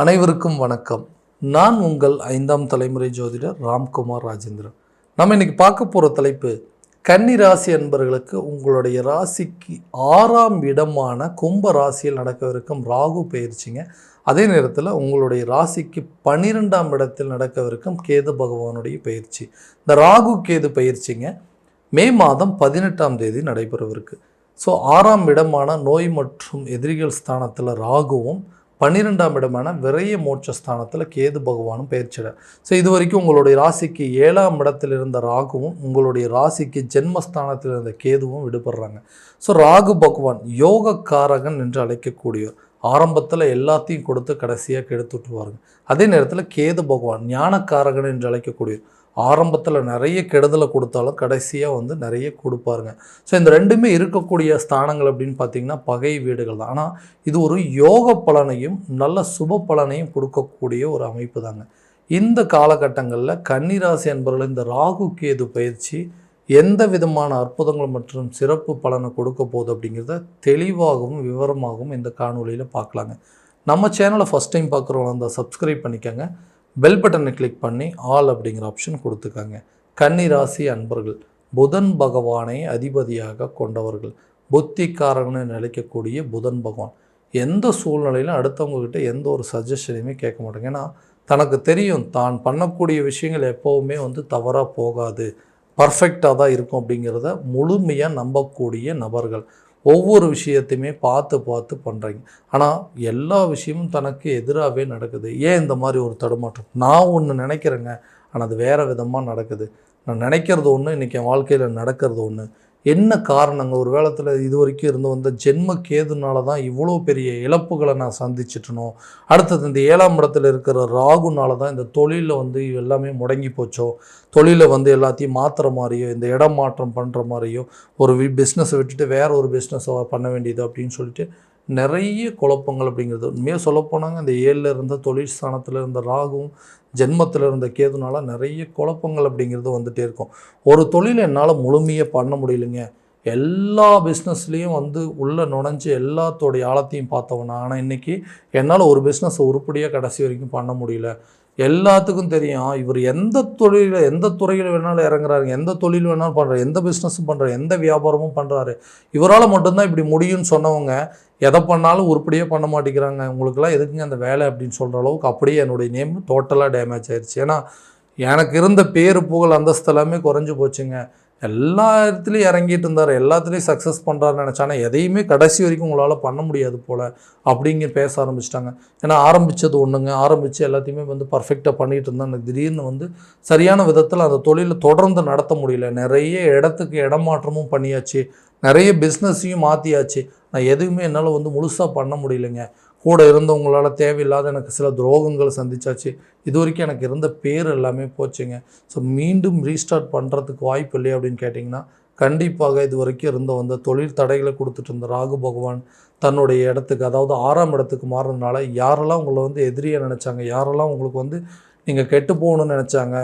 அனைவருக்கும் வணக்கம். நான் உங்கள் ஐந்தாம் தலைமுறை ஜோதிடர் ராம்குமார் ராஜேந்திரன். நம்ம இன்னைக்கு பார்க்க போகிற தலைப்பு கன்னி ராசி அன்பர்களுக்கு உங்களுடைய ராசிக்கு ஆறாம் இடமான கும்ப ராசியில் நடக்கவிருக்கும் ராகு பயிற்சிங்க. அதே நேரத்தில் உங்களுடைய ராசிக்கு பன்னிரெண்டாம் இடத்தில் நடக்கவிருக்கும் கேது பகவானுடைய பயிற்சி. இந்த ராகு கேது பயிற்சிங்க மே மாதம் பதினெட்டாம் தேதி நடைபெறவிருக்கு. ஸோ ஆறாம் இடமான நோய் மற்றும் எதிரிகள் ஸ்தானத்தில் ராகுவும் பன்னிரெண்டாம் இடமான விரைய மோட்ச ஸ்தானத்தில் கேது பகவானும் பயிற்சிட ஸோ இது வரைக்கும் உங்களுடைய ராசிக்கு ஏழாம் இடத்தில் இருந்த ராகுவும் உங்களுடைய ராசிக்கு ஜென்மஸ்தானத்தில் இருந்த கேதுவும் விடுபடுறாங்க. ஸோ ராகு பகவான் யோகக்காரகன் என்று அழைக்கக்கூடியவர். ஆரம்பத்தில் எல்லாத்தையும் கொடுத்து கடைசியாக கெடுத்து விட்டுருவாருங்க. அதே நேரத்தில் கேது பகவான் ஞானக்காரகன் என்று அழைக்கக்கூடியவர். ஆரம்பத்தில் நிறைய கெடுதலை கொடுத்தாலும் கடைசியாக வந்து நிறைய கொடுப்பாருங்க. ஸோ இந்த ரெண்டுமே இருக்கக்கூடிய ஸ்தானங்கள் அப்படின்னு பார்த்தீங்கன்னா பகை வீடுகள் தான். ஆனால் இது ஒரு யோக பலனையும் நல்ல சுப பலனையும் கொடுக்கக்கூடிய ஒரு அமைப்பு தாங்க. இந்த காலகட்டங்களில் கன்னிராசி என்பவர்கள் இந்த ராகு கேது பயிற்சி எந்த விதமான அற்புதங்கள் மற்றும் சிறப்பு பலனை கொடுக்க போகுது அப்படிங்கிறத தெளிவாகவும் விவரமாகவும் இந்த காணொலியில் பார்க்கலாங்க. நம்ம சேனலை ஃபஸ்ட் டைம் பார்க்குறவங்க அந்த சப்ஸ்கிரைப் பண்ணிக்கோங்க. பெல் பட்டனை கிளிக் பண்ணி ஆல் அப்படிங்கிற ஆப்ஷன் கொடுத்துக்காங்க கன்னி ராசி அன்பர்கள் புதன் பகவானை அதிபதியாக கொண்டவர்கள் புத்திக்காரகன்னு நினைக்கக்கூடிய புதன் பகவான். எந்த சூழ்நிலையிலும் அடுத்தவங்கக்கிட்ட எந்த ஒரு சஜஷனையுமே கேட்க மாட்டாங்க. ஏன்னா தனக்கு தெரியும் தான் பண்ணக்கூடிய விஷயங்கள் எப்போவுமே வந்து தவறாக போகாது பர்ஃபெக்டாக தான் இருக்கும் அப்படிங்கிறத முழுமையாக நம்பக்கூடிய நபர்கள். ஒவ்வொரு விஷயத்தையுமே பார்த்து பார்த்து பண்ணுறீங்க ஆனால் எல்லா விஷயமும் தனக்கு எதிராகவே நடக்குது. ஏன் இந்த மாதிரி ஒரு தடுமாற்றம்? நான் ஒன்று நினைக்கிறேங்க ஆனால் அது வேறு விதமாக நடக்குது. நான் நினைக்கிறது ஒன்று இன்றைக்கி என் வாழ்க்கையில் நடக்கிறது ஒன்று என்ன காரணங்க? ஒரு காலத்தில் இது வரைக்கும் இருந்து வந்த ஜென்ம கேதுனால தான் இவ்வளோ பெரிய இழப்புகளை நான் சந்திச்சிட்டனோ அடுத்தது இந்த ஏழாம் இடத்துல இருக்கிற ராகுனால தான் இந்த தொழிலில் வந்து எல்லாமே முடங்கி போச்சோ? தொழிலை வந்து எல்லாத்தையும் மாற்றுற மாதிரியோ? இந்த இடம் மாற்றம் பண்ணுற மாதிரியோ? ஒரு பிஸ்னஸை விட்டுட்டு வேற ஒரு பிஸ்னஸை பண்ண வேண்டியது அப்படின்னு சொல்லிட்டு நிறைய குழப்பங்கள் அப்படிங்கிறது. உண்மையாக சொல்லப்போனாங்க இந்த ஏழில் இருந்த தொழிற்சானத்தில் இருந்த ராகும் ஜென்மத்தில் இருந்த கேதுனால நிறைய குழப்பங்கள் அப்படிங்கிறது வந்துகிட்டே இருக்கும். ஒரு தொழில் என்னால் முழுமையாக பண்ண முடியலைங்க. எல்லா பிஸ்னஸ்லேயும் வந்து உள்ளே நுழைஞ்சு எல்லாத்தோடைய ஆழத்தையும் பார்த்தவனா ஆனால் இன்றைக்கி என்னால் ஒரு பிஸ்னஸை உருப்படியாக கடைசி வரைக்கும் பண்ண முடியல. எல்லாத்துக்கும் தெரியும். இவர் எந்த தொழிலில் எந்த துறையில் வேணாலும் இறங்குறாரு எந்த தொழில் வேணாலும் பண்ணுறாரு எந்த பிஸ்னஸும் பண்ணுறாரு எந்த வியாபாரமும் பண்ணுறாரு இவரால் மட்டும்தான் இப்படி முடியும்னு சொன்னவங்க எதை பண்ணாலும் உருப்படியாக பண்ண மாட்டேங்கிறாங்க. உங்களுக்குலாம் எதுக்குங்க அந்த வேலை அப்படின்னு சொல்கிற அளவுக்கு அப்படியே என்னுடைய நேம் டோட்டலாக டேமேஜ் ஆயிடுச்சு ஏன்னா எனக்கு இருந்த பேரு புகழ் அந்தஸ்து எல்லாமே குறைஞ்சி போச்சுங்க. எல்லா இடத்துலையும் இறங்கிட்டு இருந்தார். எல்லாத்துலேயும் சக்ஸஸ் பண்ணுறாருன்னு நினச்சானா எதையுமே கடைசி வரைக்கும் உங்களால் பண்ண முடியாது போல் அப்படிங்க பேச ஆரம்பிச்சிட்டாங்க. ஏன்னா ஆரம்பித்தது ஒன்றுங்க ஆரம்பித்து எல்லாத்தையுமே வந்து பர்ஃபெக்டாக பண்ணிகிட்டு இருந்தாங்க. எனக்கு திடீர்னு வந்து சரியான விதத்தில் அந்த தொழிலை தொடர்ந்து நடத்த முடியல. நிறைய இடத்துக்கு இடமாற்றமும் பண்ணியாச்சு. நிறைய பிஸ்னஸையும் மாற்றியாச்சு நான் எதுவுமே என்னால் வந்து முழுசாக பண்ண முடியலைங்க. கூட இருந்தவங்களால் தேவையில்லாத எனக்கு சில துரோகங்கள் சந்திச்சாச்சு. இது வரைக்கும் எனக்கு இருந்த பேர் எல்லாமே போச்சுங்க. ஸோ மீண்டும் ரீஸ்டார்ட் பண்ணுறதுக்கு வாய்ப்பு இல்லை அப்படின்னு கேட்டிங்கன்னா கண்டிப்பாக இது வரைக்கும் இருந்த வந்த தொழில் தடைகளை கொடுத்துட்டு இருந்த ராகு பகவான் தன்னுடைய இடத்துக்கு அதாவது ஆறாம் இடத்துக்கு மாறுறதுனால யாரெல்லாம் உங்களை வந்து எதிரியாக நினச்சாங்க யாரெல்லாம் உங்களுக்கு வந்து நீங்கள் கெட்டு போகணும்னு நினச்சாங்க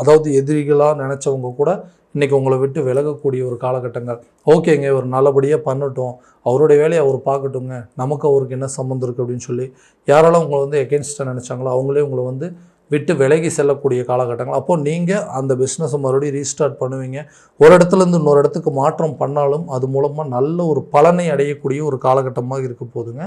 அதாவது எதிரிகளாக நினச்சவங்க கூட இன்றைக்கி உங்களை விட்டு விலகக்கூடிய ஒரு காலகட்டங்கள். ஓகேங்க ஒரு நல்லபடியாக பண்ணட்டும். அவருடைய வேலையை அவர் பார்க்கட்டுங்க நமக்கு அவருக்கு என்ன சம்மந்தம் இருக்குது அப்படின்னு சொல்லி யாராலும் உங்களை வந்து எகென்ஸ்டாக நினச்சாங்களோ அவங்களே உங்களை வந்து விட்டு விலகி செல்லக்கூடிய காலகட்டங்கள். அப்போது நீங்கள் அந்த பிஸ்னஸை மறுபடியும் ரீஸ்டார்ட் பண்ணுவீங்க. ஒரு இடத்துலேருந்து இன்னொரு இடத்துக்கு மாற்றம் பண்ணாலும் அது மூலமாக நல்ல ஒரு பலனை அடையக்கூடிய ஒரு காலகட்டமாக இருக்க போதுங்க.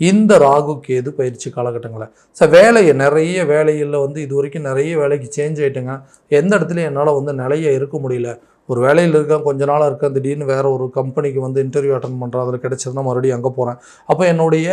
இந்த ராகு கேது பயிற்சி காலகட்டங்களில் ஸோ வேலையை நிறைய வேலைகளில் வந்து இது வரைக்கும் நிறைய வேலைக்கு சேஞ்ச் ஆகிட்டுங்க எந்த இடத்துலையும் என்னால் வந்து நிலைய இருக்க முடியல. ஒரு வேலையில் இருக்கேன் கொஞ்ச நாளாக இருக்கேன் திடீர்னு வேறு ஒரு கம்பெனிக்கு வந்து இன்டர்வியூ அட்டன் பண்ணுறேன் அதில் கிடச்சதுன்னா மறுபடியும் அங்கே போகிறேன் அப்போ என்னுடைய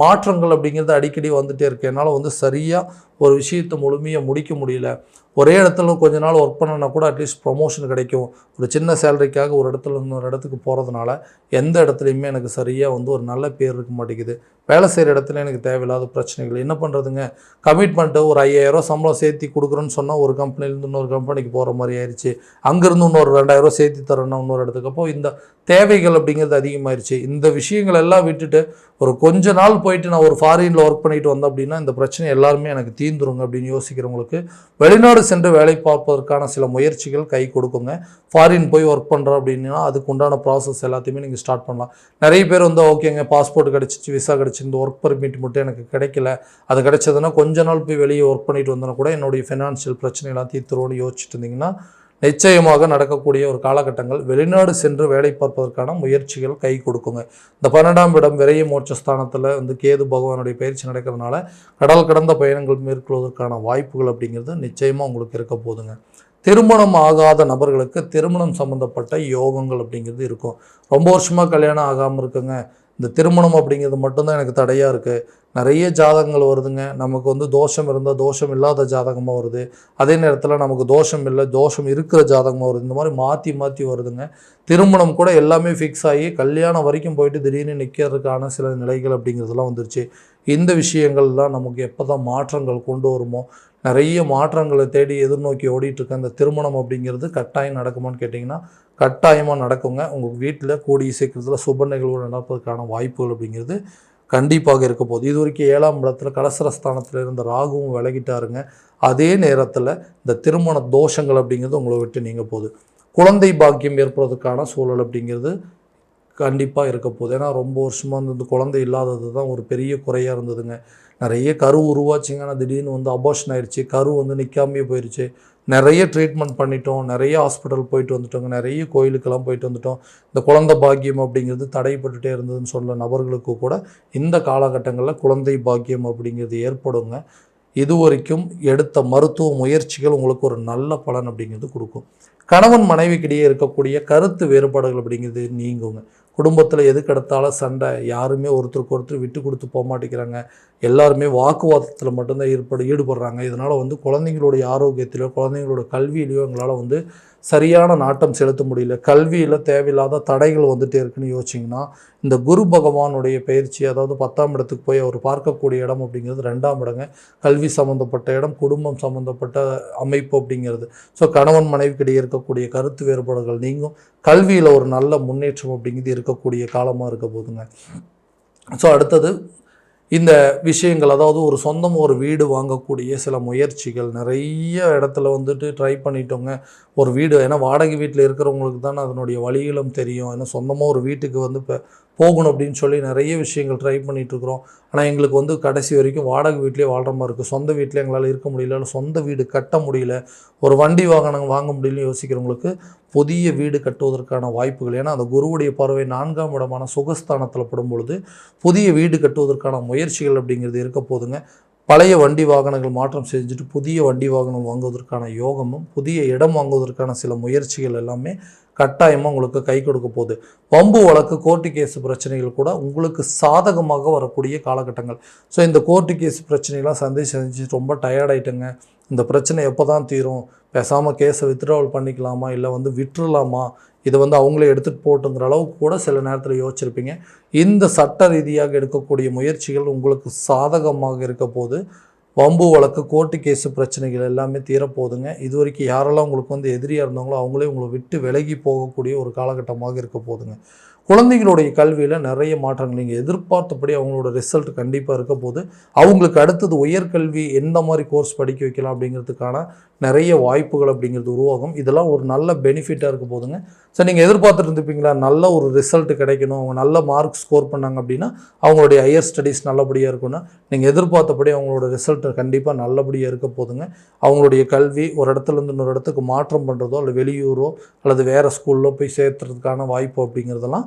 மாற்றங்கள் அப்படிங்கிறது அடிக்கடி வந்துகிட்டே இருக்குது என்னால் வந்து சரியாக ஒரு விஷயத்தை முழுமையாக முடிக்க முடியல. ஒரே இடத்துல கொஞ்ச நாள் ஒர்க் பண்ணனா கூட அட்லீஸ்ட் ப்ரொமோஷன் கிடைக்கும். ஒரு சின்ன சேலரிக்காக ஒரு இடத்துல இன்னொரு இடத்துக்கு போகிறதுனால எந்த இடத்துலையுமே எனக்கு சரியாக வந்து ஒரு நல்ல பேர் இருக்க மாட்டேங்குது. வேலை செய்கிற இடத்துல எனக்கு தேவையில்லாத பிரச்சனைகள். என்ன பண்ணுறதுங்க கமிட்மெண்ட்டு ஒரு ஐயாயிரம் சம்பளம் சேர்த்தி கொடுக்குறோன்னு சொன்னால் ஒரு கம்பெனிலேருந்து இன்னொரு கம்பெனிக்கு போகிற மாதிரி ஆயிடுச்சு அங்கேருந்து இன்னொரு ரெண்டாயிரம் சேர்த்தி தரணும் இன்னொரு இடத்துக்கு. அப்போ இந்த தேவைகள் அப்படிங்கிறது அதிகமாயிருச்சு. இந்த விஷயங்கள் எல்லாம் விட்டுட்டு ஒரு கொஞ்ச நாள் போயிட்டு நான் ஒரு ஃபாரினில் ஒர்க் பண்ணிட்டு வந்தேன் அப்படின்னா இந்த பிரச்சனை எல்லாருமே எனக்கு தீந்துருங்க அப்படின்னு யோசிக்கிறவங்களுக்கு வெளிநாடு சென்று வேலை பார்ப்பதற்கான சில முயற்சிகள் கை கொடுக்குங்க. ஃபாரின் போய் ஒர்க் பண்ணுறோம் அப்படின்னா அதுக்கு உண்டான ப்ராசஸ் எல்லாத்தையுமே நீங்கள் ஸ்டார்ட் பண்ணலாம். நிறைய பேர் வந்து ஓகேங்க பாஸ்போர்ட் கிடச்சிச்சு விசா கிடச்சி இந்த ஒர்க் பர்மிட் மட்டும் எனக்கு கிடைக்கல. அது கிடைச்சதுன்னா கொஞ்ச நாள் போய் வெளியே ஒர்க் பண்ணிட்டு வந்தோன்னா கூட என்னுடைய ஃபினான்ஷியல் பிரச்சனைலாம் தீர்த்துருவோம்னு யோசிச்சுட்டு இருந்தீங்கன்னா நிச்சயமாக நடக்கக்கூடிய ஒரு காலகட்டங்கள். வெளிநாடு சென்று வேலை பார்ப்பதற்கான முயற்சிகள் கை கொடுக்குங்க. இந்த பன்னெண்டாம் இடம் விரைய மோட்சஸ்தானத்தில் வந்து கேது பகவானுடைய பயிற்சி நடக்கிறதுனால கடல் கடந்த பயணங்கள் மேற்கொள்வதற்கான வாய்ப்புகள் அப்படிங்கிறது நிச்சயமாக உங்களுக்கு இருக்க போதுங்க. திருமணம் ஆகாத நபர்களுக்கு திருமணம் சம்மந்தப்பட்ட யோகங்கள் அப்படிங்கிறது இருக்கும். ரொம்ப வருஷமாக கல்யாணம் ஆகாமல் இருக்குங்க. இந்த திருமணம் அப்படிங்கிறது மட்டும்தான் எனக்கு தடையாக இருக்குது நிறைய ஜாதகங்கள் வருதுங்க. நமக்கு வந்து தோஷம் இருந்தால் தோஷம் இல்லாத ஜாதகமாக வருது. அதே நேரத்தில் நமக்கு தோஷம் இல்லை தோஷம் இருக்கிற ஜாதகமாக வருது. இந்த மாதிரி மாற்றி மாற்றி வருதுங்க. திருமணம் கூட எல்லாமே ஃபிக்ஸ் ஆகி கல்யாணம் வரைக்கும் போயிட்டு திடீர்னு நிற்கிறதுக்கான சில நிலைகள் அப்படிங்கிறதுலாம் வந்துருச்சு. இந்த விஷயங்கள்லாம் நமக்கு எப்போ தான் மாற்றங்கள் கொண்டு வருமோ நிறைய மாற்றங்களை தேடி எதிர்நோக்கி ஓடிட்டுருக்க அந்த திருமணம் அப்படிங்கிறது கட்டாயம் நடக்குமான்னு கேட்டிங்கன்னா கட்டாயமாக நடக்குங்க. உங்கள் வீட்டில் கூடிய சீக்கிரத்தில் சுப நிகழ்வு நடப்பதற்கான வாய்ப்புகள் அப்படிங்கிறது கண்டிப்பாக இருக்க போகுது. இது வரைக்கும் ஏழாம் இடத்துல கலசரஸ்தானத்தில் இருந்த ராகுவும் விலகிட்டாருங்க. அதே நேரத்தில் இந்த திருமண தோஷங்கள் அப்படிங்கிறது உங்களை விட்டு நீங்க போகுது. குழந்தை பாக்கியம் ஏற்படுறதுக்கான சூழல் அப்படிங்கிறது கண்டிப்பாக இருக்க போகுது. ஏன்னா ரொம்ப வருஷமாக வந்து இந்த குழந்தை இல்லாதது தான் ஒரு பெரிய குறையாக இருந்ததுங்க. நிறைய கரு உருவாச்சுங்க. ஆனால் திடீர்னு வந்து அபார்ஷன் ஆயிடுச்சு கரு வந்து நிற்காமையே போயிடுச்சு நிறைய ட்ரீட்மெண்ட் பண்ணிட்டோம். நிறைய ஹாஸ்பிட்டல் போயிட்டு வந்துட்டோங்க. நிறைய கோயிலுக்கெல்லாம் போயிட்டு வந்துட்டோம். இந்த குழந்தை பாக்கியம் அப்படிங்கிறது தடைப்பட்டுட்டே இருந்ததுன்னு சொல்ல நபர்களுக்கு கூட இந்த காலகட்டங்களில் குழந்தை பாக்கியம் அப்படிங்கிறது ஏற்படுங்க. இது வரைக்கும் எடுத்த மருத்துவ முயற்சிகள் உங்களுக்கு ஒரு நல்ல பலன் அப்படிங்கிறது கொடுக்கும். கணவன் மனைவிக்கிடையே இருக்கக்கூடிய கருத்து வேறுபாடுகள் அப்படிங்கிறது நீங்குங்க. குடும்பத்தில் எது எடுத்தாலும் சண்டை யாருமே ஒருத்தருக்கு ஒருத்தர் விட்டு கொடுத்து போக மாட்டேங்கிறாங்க. எல்லாருமே வாக்குவாதத்தில் மட்டும்தான் ஈடுபட ஈடுபடுறாங்க. இதனால் வந்து குழந்தைங்களுடைய ஆரோக்கியத்திலோ குழந்தைங்களோட கல்வியிலையோ எங்களால் வந்து சரியான நாட்டம் செலுத்த முடியல. கல்வியில் தேவையில்லாத தடைகள் வந்துட்டே இருக்குன்னு யோசிச்சிங்கன்னா இந்த குரு பகவானுடைய பயிற்சி அதாவது பத்தாம் இடத்துக்கு போய் அவர் பார்க்கக்கூடிய இடம் அப்படிங்கிறது ரெண்டாம் இடங்க. கல்வி சம்மந்தப்பட்ட இடம் குடும்பம் சம்மந்தப்பட்ட அமைப்பு அப்படிங்கிறது. ஸோ கணவன் மனைவிக்கிடையே இருக்கக்கூடிய கருத்து வேறுபாடுகள் நீங்கும். கல்வியில் ஒரு நல்ல முன்னேற்றம் அப்படிங்கிறது இருக்கக்கூடிய காலமாக இருக்க போதுங்க ஸோ அடுத்தது இந்த விஷயங்கள் அதாவது ஒரு சொந்தமாக ஒரு வீடு வாங்கக்கூடிய சில முயற்சிகள் நிறைய இடத்துல வந்துட்டு ட்ரை பண்ணிட்டோங்க. ஒரு வீடு ஏன்னா வாடகை வீட்டில் இருக்கிறவங்களுக்கு தான் அதனுடைய வழிகளும் தெரியும். ஏன்னா சொந்தமாக ஒரு வீட்டுக்கு வந்து இப்போ போகணும் அப்படின்னு சொல்லி நிறைய விஷயங்கள் ட்ரை பண்ணிகிட்ருக்குறோம் ஆனால் எங்களுக்கு வந்து கடைசி வரைக்கும் வாடகை வீட்லேயே வாழ்கிற மாதிரி இருக்குது சொந்த வீட்டில் எங்களால் இருக்க முடியல இல்லை சொந்த வீடு கட்ட முடியல ஒரு வண்டி வாகனம் வாங்க முடியலன்னு யோசிக்கிறவங்களுக்கு புதிய வீடு கட்டுவதற்கான வாய்ப்புகள். ஏன்னா அந்த குருவுடைய பார்வை நான்காம் இடமான சுகஸ்தானத்தில் படும் பொழுது புதிய வீடு கட்டுவதற்கான முயற்சிகள் அப்படிங்கிறது இருக்க போதுங்க. பழைய வண்டி வாகனங்கள் மாற்றம் செஞ்சுட்டு புதிய வண்டி வாகனம் வாங்குவதற்கான யோகமும் புதிய இடம் வாங்குவதற்கான சில முயற்சிகள் எல்லாமே கட்டாயமாக உங்களுக்கு கை கொடுக்க போகுது. வம்பு வழக்கு கோர்ட்டு கேஸ் பிரச்சனைகள் கூட உங்களுக்கு சாதகமாக வரக்கூடிய காலகட்டங்கள். ஸோ இந்த கோர்ட்டு கேஸ் பிரச்சனைலாம் சந்தி செஞ்சு ரொம்ப டயர்டாயிட்டுங்க இந்த பிரச்சனை எப்போ தான் தீரும் பேசாமல் கேஸை வித்ட்ராவல் பண்ணிக்கலாமா? இல்லை வந்து விட்டுறலாமா? இதை வந்து அவங்களே எடுத்துகிட்டு போட்டுங்கிற அளவுக்கு கூட சில நேரத்தில் யோசிச்சிருப்பீங்க. இந்த சட்ட ரீதியாக எடுக்கக்கூடிய முயற்சிகள் உங்களுக்கு சாதகமாக இருக்க போது வம்பு வழக்கு கோர்ட்டு கேஸு பிரச்சனைகள் எல்லாமே தீரப்போகுதுங்க. இது வரைக்கும் யாரெல்லாம் உங்களுக்கு வந்து எதிரியாக இருந்தாங்களோ அவங்களே உங்களை விட்டு விலகி போகக்கூடிய ஒரு காலகட்டமாக இருக்க போகுதுங்க. குழந்தைகளுடைய கல்வியில் நிறைய மாற்றங்கள். நீங்கள் எதிர்பார்த்தபடி அவங்களோட ரிசல்ட் கண்டிப்பாக இருக்க போது அவங்களுக்கு அடுத்தது உயர்கல்வி எந்த மாதிரி கோர்ஸ் படிக்க வைக்கலாம் அப்படிங்கிறதுக்கான நிறைய வாய்ப்புகள் அப்படிங்கிறது உருவாகும். இதெல்லாம் ஒரு நல்ல பெனிஃபிட்டாக இருக்க போதுங்க சார் நீங்கள் எதிர்பார்த்துட்டு இருந்துப்பீங்களா நல்ல ஒரு ரிசல்ட் கிடைக்கணும். அவங்க நல்ல மார்க் ஸ்கோர் பண்ணாங்க அப்படின்னா அவங்களுடைய ஹையர் ஸ்டடீஸ் நல்லபடியாக இருக்கும்னா. நீங்கள் எதிர்பார்த்தபடி அவங்களோட ரிசல்ட் கண்டிப்பாக நல்லபடியாக இருக்க போதுங்க அவங்களுடைய கல்வி ஒரு இடத்துல இருந்து இன்னொரு இடத்துக்கு மாற்றம் பண்ணுறதோ அல்லது வெளியூரோ அல்லது வேறு ஸ்கூலில் போய் சேர்த்துறதுக்கான வாய்ப்பு அப்படிங்கிறதெல்லாம்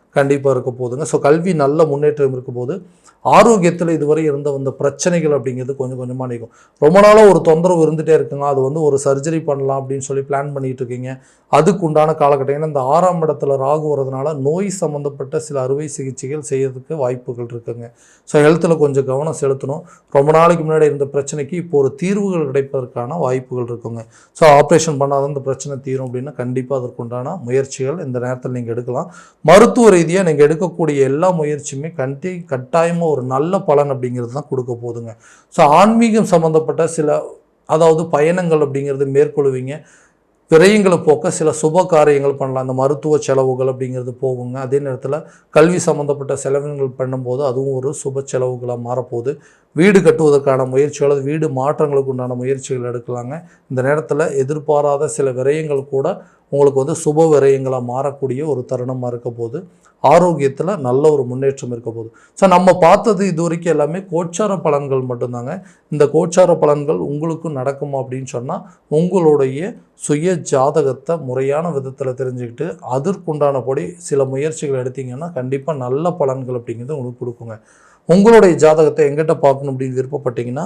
கண்டிப்பாக இருக்க போதுங்க ஸோ கல்வி நல்ல முன்னேற்றம் இருக்கும்போது போது ஆரோக்கியத்தில் இதுவரை இருந்த வந்த பிரச்சனைகள் அப்படிங்கிறது கொஞ்சம் கொஞ்சமாக நிற்கும் ரொம்ப நாளாக ஒரு தொந்தரவு இருந்துகிட்டே இருக்குங்க. அது வந்து ஒரு சர்ஜரி பண்ணலாம் அப்படின்னு சொல்லி பிளான் பண்ணிகிட்டு இருக்கீங்க. அதுக்கு உண்டான காலகட்டம். இந்த ஆறாம் இடத்துல ராகு வரதுனால நோய் சம்மந்தப்பட்ட சில அறுவை சிகிச்சைகள் செய்யறதுக்கு வாய்ப்புகள் இருக்குங்க. ஸோ ஹெல்த்தில் கொஞ்சம் கவனம் செலுத்தணும். ரொம்ப நாளைக்கு முன்னாடி இருந்த பிரச்சனைக்கு இப்போ ஒரு தீர்வுகள் கிடைப்பதற்கான வாய்ப்புகள் இருக்குங்க. ஸோ ஆப்ரேஷன் பண்ணாத இந்த பிரச்சனை தீரும் அப்படின்னா கண்டிப்பாக அதற்குண்டான முயற்சிகள் இந்த நேரத்தில் நீங்கள் எடுக்கலாம். மருத்துவ ரீதியாக நீங்கள் எடுக்கக்கூடிய எல்லா முயற்சியுமே கண்டி கட்டாயமாக ஒரு நல்ல பலன் அப்படிங்கிறது தான் கொடுக்க போகுதுங்க. ஸோ ஆன்மீகம் சம்மந்தப்பட்ட சில அதாவது பயணங்கள் அப்படிங்கிறது மேற்கொள்வீங்க. விரயங்களை போக்க சில சுப காரியங்கள் பண்ணலாம். அந்த மருத்துவ செலவுகள் அப்படிங்கிறது போகுங்க. அதே நேரத்தில் கல்வி சம்மந்தப்பட்ட செலவுகள் பண்ணும்போது அதுவும் ஒரு சுப செலவுகளாக மாறப்போகுது. வீடு கட்டுவதற்கான முயற்சிகள் அல்லது வீடு மாற்றங்களுக்கு உண்டான முயற்சிகள் எடுக்கலாங்க. இந்த நேரத்தில் எதிர்பாராத சில விரயங்கள் கூட உங்களுக்கு வந்து சுப விரயங்களாக மாறக்கூடிய ஒரு தருணமாக இருக்க போது ஆரோக்கியத்தில் நல்ல ஒரு முன்னேற்றம் இருக்க போகுது ஸோ நம்ம பார்த்தது இது வரைக்கும் எல்லாமே கோச்சார பலன்கள் மட்டும்தாங்க. இந்த கோச்சார பலன்கள் உங்களுக்கும் நடக்குமா அப்படின்னு சொன்னால் உங்களுடைய சுய ஜாதகத்தை முறையான விதத்தில் தெரிஞ்சுக்கிட்டு அதற்குண்டானபடி சில முயற்சிகள் எடுத்தீங்கன்னா கண்டிப்பாக நல்ல பலன்கள் அப்படிங்கிறது உங்களுக்கு கொடுக்குங்க. உங்களுடைய ஜாதகத்தை எங்கிட்ட பார்க்கணும் அப்படின்னு விருப்பப்பட்டீங்கன்னா